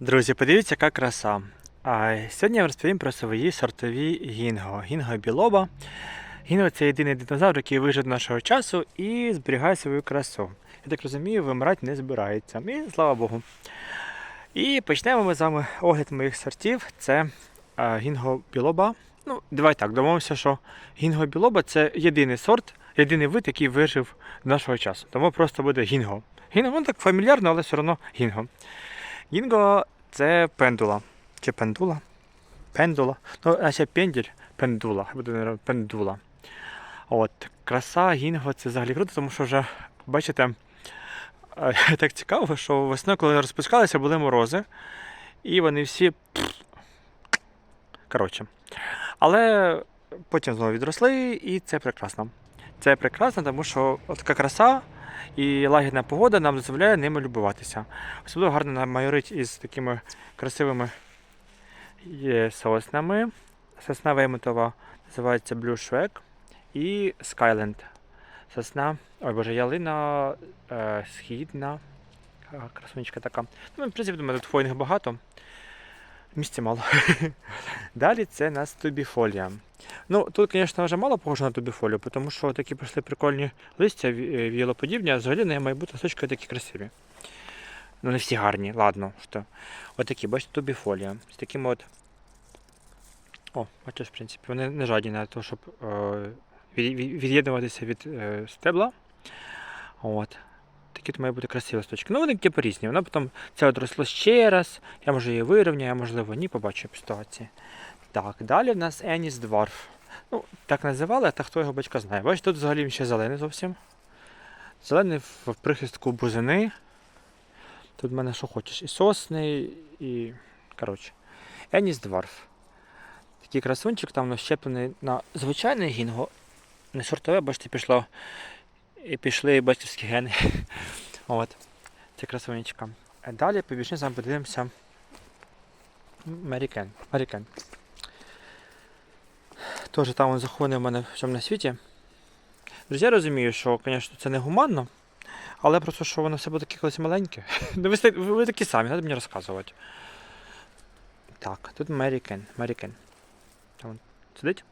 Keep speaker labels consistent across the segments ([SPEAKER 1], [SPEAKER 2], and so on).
[SPEAKER 1] Друзі, подивіться, яка краса. А сьогодні я вам розповім про свої сортові гінго. Гінго білоба. Гінго це єдиний динозавр, який вижив до нашого часу і зберігає свою красу. Я так розумію, вимирати не збирається. І слава Богу. І почнемо ми з вами огляд моїх сортів. Це гінго білоба. Ну, давай так, домовимося, що гінго білоба це єдиний сорт, єдиний вид, який вижив до нашого часу. Тому просто буде гінго. Гінго, воно так фамільярно, але все одно гінго. Гінго це пендула. Чи пендула? Пендула. Ну, наче пенділь, пендула. Буде пендула. От, краса гінго це взагалі круто, тому що вже, бачите, е, так цікаво, що весною, коли розпускалися, були морози. І вони всі. Коротше. Але потім знову відросли, і це прекрасно. Це прекрасно, тому що така краса і лагідна погода нам дозволяє ними любуватися. Особливо гарно майорить із такими красивими соснами. Сосна Веймутова називається Blue Shrek і Skyland. Сосна, ой боже, ялина е, східна. Красунечка така. Ну, в принципі, думаю, тут хвойних багато. Місця мало. Далі це у нас тубіфолія. Ну, тут, звісно, вже мало похоже на тубіфолію, тому що такі пішли прикольні листя ві- віялоподібні, а взагалі на майбутнє листочки такі красиві. Ну, не всі гарні, ладно. Що. Отакі, бачите, тубіфолія. З такими от. О, бачиш, в принципі, вони не жадні на те, щоб е, від- від- від'єднуватися від е, стебла. От. Такі то має бути красиві листочки. Ну, вони типу різні. Воно потім це от росло ще раз. Я може її вирівняю, а можливо ні, побачу по ситуації. Так, далі в нас Еніс Дварф. Ну, так називали, та хто його батька знає. Бачите, тут взагалі ще зелений зовсім. Зелений в прихистку бузини. Тут в мене що хочеш, і сосни, і. Коротше. Еніс Дварф. Такий красунчик, там воно щеплений на звичайний гінго. Не сортове, бачите, пішло. І пішли батьківські гени. От. Це красунечка. Далі побіжимо з подивимося. Мерікен. Мерікен. Теж там він захований у мене в цьому світі. Друзі, я розумію, що, звісно, це не гуманно, але просто що воно все буде таке колись маленьке. Ну, ви, ви, такі самі, треба мені розказувати. Так, тут Мерікен. Мерікен. Там він сидить.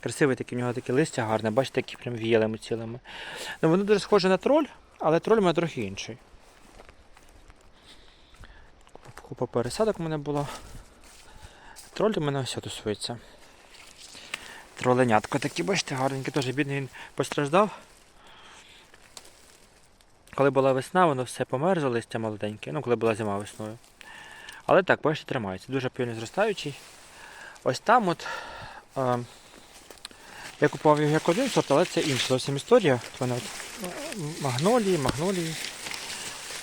[SPEAKER 1] Красивий такий, в нього таке листя гарне, бачите, такі прям віялими цілими. Ну, воно дуже схоже на троль, але троль у мене трохи інший. Купа пересадок у мене було. Троль у мене все тусується. Троленятко такі, бачите, гарненькі, теж бідний він постраждав. Коли була весна, воно все померзло, листя молоденьке, ну коли була зима весною. Але так, бачите, тримається. Дуже повільно зростаючий. Ось там от. Е, я купував його як один сорт, але це інша зовсім історія. Вона магнолії, магнолії.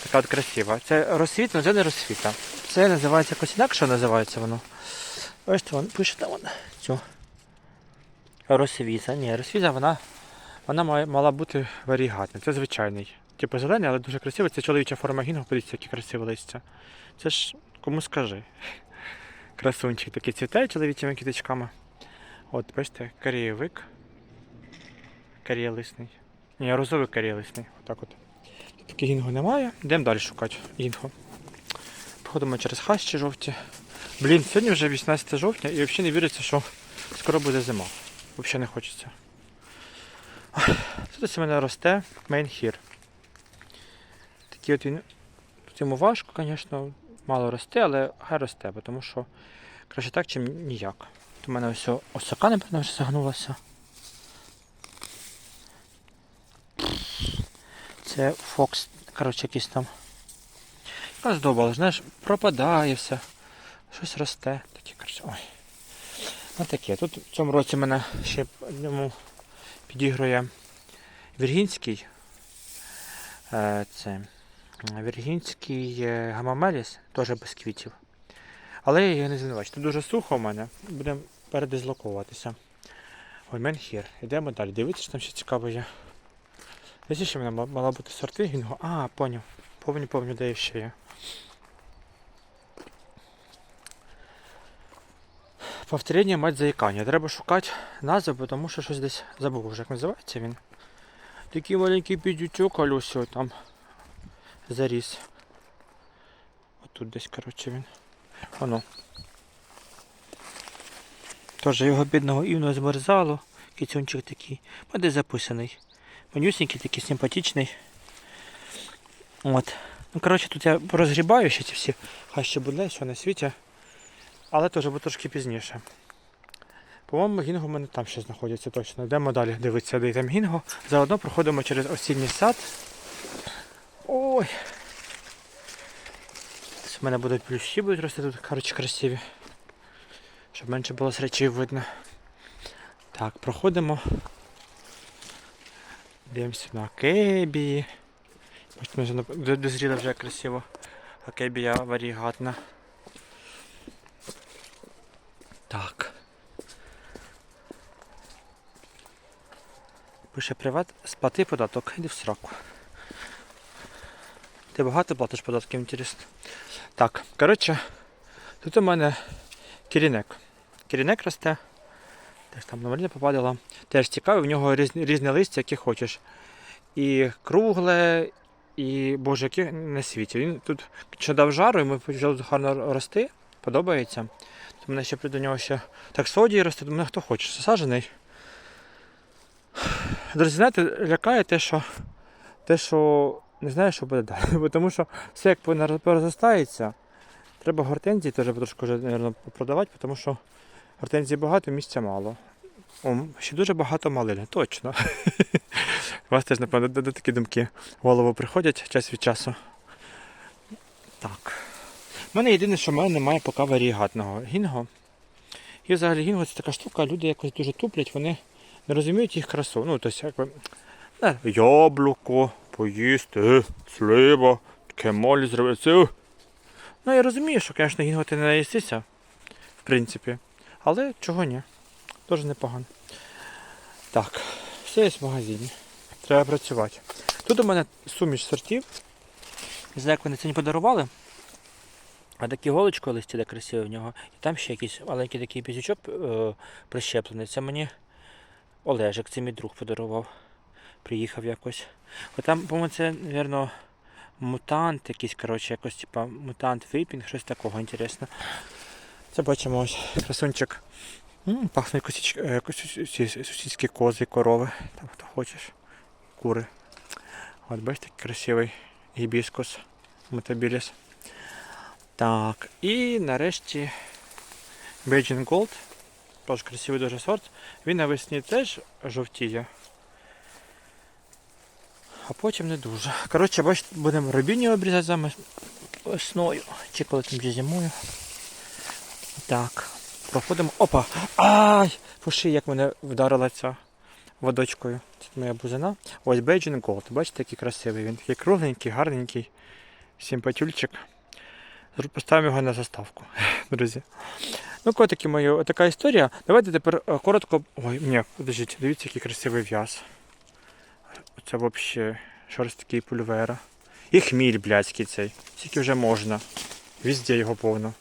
[SPEAKER 1] Така от красива. Це розсвіт, але це не розсвіта. Це називається якось інакше називається воно. Ось це вон, пише там вон, цю. Росвіза. Ні, росвіза вона, вона мала бути варігатна. Це звичайний. Типу зелений, але дуже красивий. Це чоловіча форма гінгу, подивіться, які красиві листя. Це ж кому скажи. Красунчик такий цвітає чоловічими квіточками. От, бачите, корієвик. Корієлисний. Ні, розовий корієлисний. Отак от. Тут гінгу немає. Йдемо далі шукати гінгу. Походимо через хащі жовті. Блін, сьогодні вже 18 жовтня і взагалі не віриться, що скоро буде зима. Взагалі не хочеться. Тут ось у мене росте мейнхір. Такий от він. Тут йому важко, звісно, мало росте, але хай росте, тому що краще так, чим ніяк. Тут у мене ось о- осока, напевно, вже загнулася. Це Фокс, коротше, якийсь там. Якась доба, знаєш, пропадає все. Щось росте. Таке, коротше, ой. Ось таке. Тут в цьому році мене ще одному підігрує Віргінський. Е, Це Віргінський е, гамамеліс, теж без квітів. Але я його не звинувачу. Тут дуже сухо в мене. Будемо передислоковуватися. Ой, менхір. Йдемо далі. Дивіться, що там ще цікаво є. Десь ще в мене мала бути сорти гінго. А, поняв. Повню, повню, де ще є. Повторення мать заїкання. Треба шукати назву, тому що щось десь забув вже, як називається він. Такий маленький підючок, а ось там заріс. Отут десь, коротше, він. Воно. Теж його бідного івно змерзало. Кицюнчик такий. Десь записаний. Манюсенький, такий симпатичний. От. Ну, коротше, тут я розгрібаю ще ці всі хай ще буде, що на світі. Але теж буде трошки пізніше. По-моєму, гінго в мене там ще знаходяться точно. Йдемо далі дивитися, де там гінго. Заодно проходимо через осінній сад. Ой. У мене будуть плющі будуть рости тут, коротше, красиві. Щоб менше було з речей видно. Так, проходимо. Дивимося на кебі. Бачимо, вже нап- д- дозріла вже красиво. Акебія варігатна. Так. Пише приват, сплати податок, іди в сраку. Ти багато платиш податків, інтересно. Так, коротше, тут у мене керінек. Керінек росте. Теж там номерня попадала. Теж цікаве, в нього різні, різне листя, яке хочеш. І кругле, і боже, яке на світі. Він тут що дав жару, і ми почали гарно рости. Подобається. То мене ще до нього ще так содії росте, мене хто хоче. Засаджений. Друзі, знаєте, лякає те, що те, що не знаю, що буде далі. Тому що все як порозростається, треба гортензії теж трошки вже, мабуть, продавати, тому що гортензії багато, місця мало. О, ще дуже багато малини, точно. У вас теж, напевно, такі думки в голову приходять час від часу. Так. У мене єдине, що в мене немає поки варігатного гінго. І взагалі гінго це така штука, люди якось дуже туплять, вони не розуміють їх красу. Ну, тобто, якби. е, Яблуко, поїсти, е, слива, молі зробити. Е. Ну, я розумію, що, звісно, гінго ти не наїстися, в принципі. Але чого ні? Теж непогано. Так, все є в магазині. Треба працювати. Тут у мене суміш сортів. Не знаю, як вони це не подарували. А такі голочко листі де красиві в нього. І там ще якийсь маленький такий пізючок е, прищеплений. Це мені Олежик, це мій друг подарував. Приїхав якось. От там, по-моєму, це, мабуть, мутант якийсь, коротше, якось типа мутант вейпінг, щось такого інтересно. Це бачимо ось красунчик. Пахне е, сусідські кози, корови. Там хто хочеш. Кури. От бачите, красивий гібіскус мутабіліс. Так, і нарешті Beijing Gold. Теж красивий дуже сорт. Він навесні теж жовтіє. А потім не дуже. Коротше, бачите, будемо рубіні обрізати за весною. Чи коли там вже зимою. Так. Проходимо. Опа! Ай! Пуши, як мене вдарила ця водочкою. Це моя бузина. Ось Beijing Gold. Бачите, який красивий він. Такий кругленький, гарненький. Симпатюльчик. Поставимо його на заставку, друзі. Ну, котики мої, така історія. Давайте тепер е, коротко. Ой, ні, подождіть, дивіться, який красивий в'яз. Це взагалі шорсткий пульвера. І хміль блядський цей. Скільки вже можна. Везде його повно.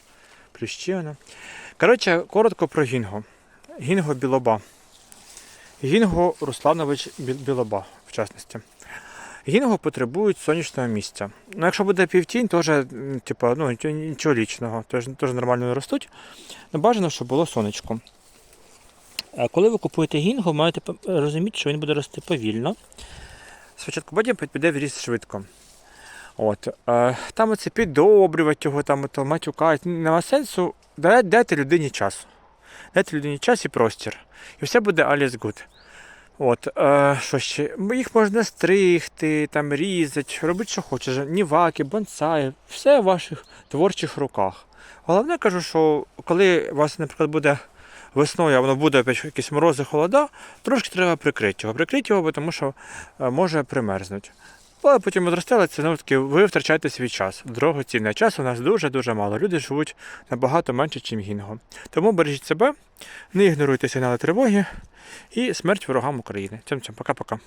[SPEAKER 1] Плющина. Коротше, коротко про Гінго. Гінго Білоба. Гінго Русланович Білоба, в частності. Гінго потребують сонячного місця. Ну, якщо буде півтінь, теж, м, типа, ну, нічого- лічного, теж, теж нормально ростуть. Ну, бажано, щоб було сонечко. А коли ви купуєте гінго, маєте розуміти, що він буде рости повільно. Спочатку потім піде в ріст швидко. От, там оце піддобрювати його, там ото матюкають. Нема сенсу. Дайте людині час. Дайте людині час і простір. І все буде alles good. От, е, що ще? Їх можна стригти, там, різати, робити, що хочеш. Ніваки, бонсаї, все в ваших творчих руках. Головне кажу, що коли у вас, наприклад, буде весною, а воно буде якісь морози, холода, трошки треба прикрити його. Прикрити його, тому що е, може примерзнути. Але потім відросте, але це ну, таки ви втрачаєте свій час. Дорогоцінний час у нас дуже-дуже мало. Люди живуть набагато менше, ніж гінго. Тому бережіть себе, не ігноруйте сигнали тривоги і смерть ворогам України. Цим цим пока-пока.